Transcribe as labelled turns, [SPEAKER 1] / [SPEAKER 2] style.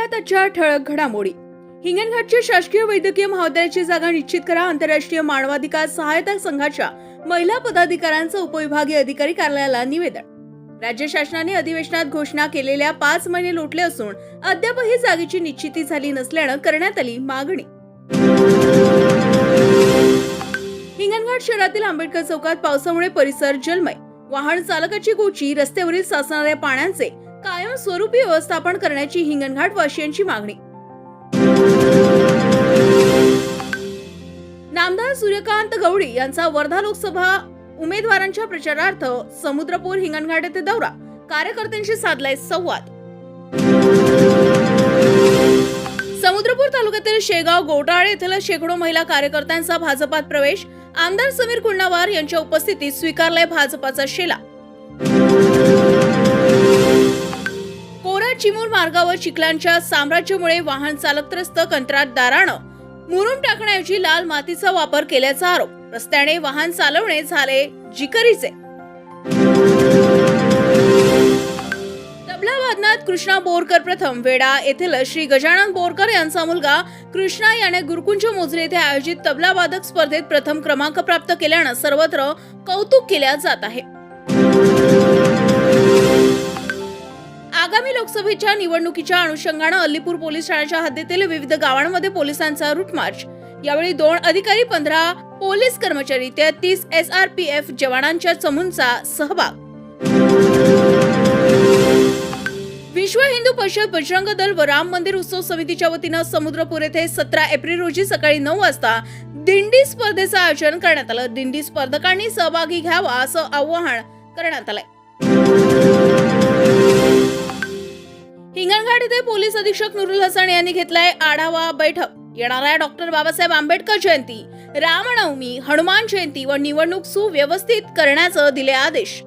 [SPEAKER 1] पाहुयात आजच्या ठळक घडामोडी. हिंगणघाटची शासकीय वैद्यकीय महाविद्यालयाची जागा निश्चित करा. आंतरराष्ट्रीय मानवाधिकार सहायता संघाच्या महिला पदाधिकाऱ्यांचं उपविभागीय अधिकारी कार्यालयाला निवेदन. राज्य शासनाने अधिवेशनात घोषणा केलेल्या पाच महिने लोटले असून अद्यापही जागेची निश्चिती झाली नसल्यानं करण्यात आली मागणी. हिंगणघाट शहरातील आंबेडकर चौकात पावसामुळे परिसर जलमय. वाहन चालकाची गोची रस्त्यावरील साचणाऱ्या पाण्याचे कायमस्वरूपी व्यवस्थापन करण्याची हिंगणघाट वासियांची मागणी. नामदार सूर्यकांत गवळी यांचा वर्धा लोकसभा उमेदवारांच्या प्रचारार्थ समुद्रपूर हिंगणघाट येथे दौरा. कार्यकर्त्यांशी साधलाय संवाद. समुद्रपूर तालुक्यातील शेगाव गोटाळे येथील शेकडो महिला कार्यकर्त्यांचा भाजपात प्रवेश. आमदार समीर कुंडावार यांच्या उपस्थितीत स्वीकारलाय भाजपाचा शेला. चिमूर मार्गावर चिखलांच्या साम्राज्यामुळे वाहन चालक त्रस्त कंत्राटदारानं मुरुम टाकण्याऐवजी लाल मातीचा वापर केल्याचा आरोप. रस्त्याने वाहन चालवणे झाले जिकरीचे. तबला वादनात कृष्णा बोरकर प्रथम. वेडा येथील श्री गजानन बोरकर यांचा मुलगा कृष्णा याने गुरुकुंज मोजरे येथे आयोजित तबला वादक स्पर्धेत प्रथम क्रमांक प्राप्त केल्यानं सर्वत्र कौतुक केल्या जात आहे. आगामी लोकसभेच्या निवडणुकीच्या अनुषंगानं अल्लीपूर पोलीस ठाण्याच्या हद्दीतील विविध गावांमध्ये पोलिसांचा रूट मार्च. यावेळी दोन अधिकारी पंधरा पोलीस कर्मचारी तेहतीस एस आर पी एफ जवानांच्या चमूंचा सहभाग. विश्व हिंदू परिषद बजरंग दल व राम मंदिर उत्सव समितीच्या वतीनं समुद्रपूर येथे सतरा एप्रिल रोजी सकाळी नऊ वाजता दिंडी स्पर्धेचं आयोजन करण्यात आलं. दिंडी स्पर्धकांनी सहभागी घ्यावा असं आवाहन करण्यात आलंय. हिंगणघाट येथे पोलीस अधीक्षक नुरुल हसन यांनी घेतलाय आढावा बैठक. येणाऱ्या डॉक्टर बाबासाहेब आंबेडकर जयंती रामनवमी हनुमान जयंती व निवडणूक सुव्यवस्थित करण्याचं दिले आदेश.